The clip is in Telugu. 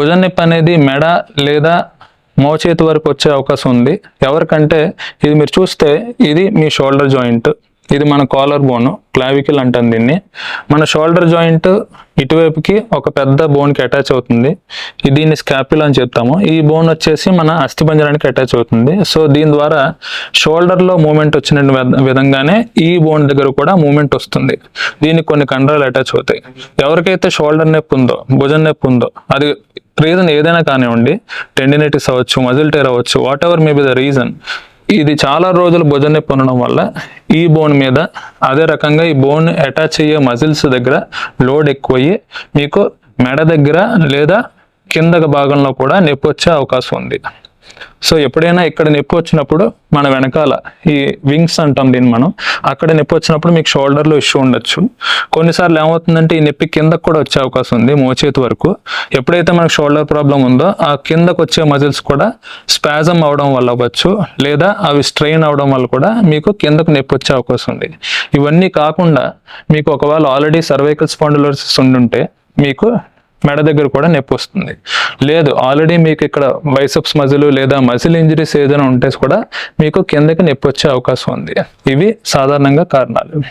భుజం నొప్పి అనేది మెడ లేదా మోచేతి వరకు వచ్చే అవకాశం ఉంది. ఎవరికంటే ఇది మీరు చూస్తే ఇది మీ షోల్డర్ జాయింట్. ఇది మన కాలర్ బోన్ క్లావికల్ అంటాం దీన్ని. మన షోల్డర్ జాయింట్ ఇటువైపుకి ఒక పెద్ద బోన్కి అటాచ్ అవుతుంది. దీన్ని స్కాపిల్ అని చెప్తాము. ఈ బోన్ వచ్చేసి మన అస్థిపంజరానికి అటాచ్ అవుతుంది. సో దీని ద్వారా షోల్డర్లో మూమెంట్ వచ్చిన విధ- విధంగానే ఈ బోన్ దగ్గర కూడా మూమెంట్ వస్తుంది. దీనికి కొన్ని కండరాలు అటాచ్ అవుతాయి. ఎవరికైతే షోల్డర్ నొప్పి ఉందో భుజం నొప్పి ఉందో అది రీజన్ ఏదైనా కానివ్వండి టెండినైటిస్ అవ్వచ్చు మజిల్ టైర్ అవ్వచ్చు whatever may be the reason ఇది చాలా రోజులు భుజం నొప్పి ఉండడం వల్ల ఈ బోన్ మీద అదే రకంగా ఈ బోన్ అటాచ్ అయ్యే మజిల్స్ దగ్గర లోడ్ ఎక్కువయ్యి మీకు మెడ దగ్గర లేదా కింద భాగంలో కూడా నొప్పి వచ్చే అవకాశం ఉంది. సో ఎప్పుడైనా ఇక్కడ నొప్పి వచ్చినప్పుడు మన వెనకాల ఈ వింగ్స్ అంటాం దీన్ని మనం అక్కడ నొప్పి వచ్చినప్పుడు మీకు షోల్డర్లో ఇష్యూ ఉండొచ్చు. కొన్నిసార్లు ఏమవుతుందంటే ఈ నొప్పి కిందకు కూడా వచ్చే అవకాశం ఉంది మోచేతి వరకు. ఎప్పుడైతే మనకు షోల్డర్ ప్రాబ్లం ఉందో ఆ కిందకు వచ్చే మజిల్స్ కూడా స్పాజం అవడం వల్ల అవ్వచ్చు లేదా అవి స్ట్రెయిన్ అవడం వల్ల కూడా మీకు కిందకు నొప్పి వచ్చే అవకాశం ఉంది. ఇవన్నీ కాకుండా మీకు ఒకవేళ ఆల్రెడీ సర్వైకల్ స్పాండిలోసిస్ ఉండుంటే మీకు మెడ దగ్గర కూడా నొప్పి వస్తుంది. లేదు ఆల్రెడీ మీకు ఇక్కడ బైసెప్స్ మజిల్ లేదా మజిల్ ఇంజరీస్ ఏదైనా ఉంటే కూడా మీకు కిందకి నొప్పి వచ్చే అవకాశం ఉంది. ఇవి సాధారణంగా కారణాలు.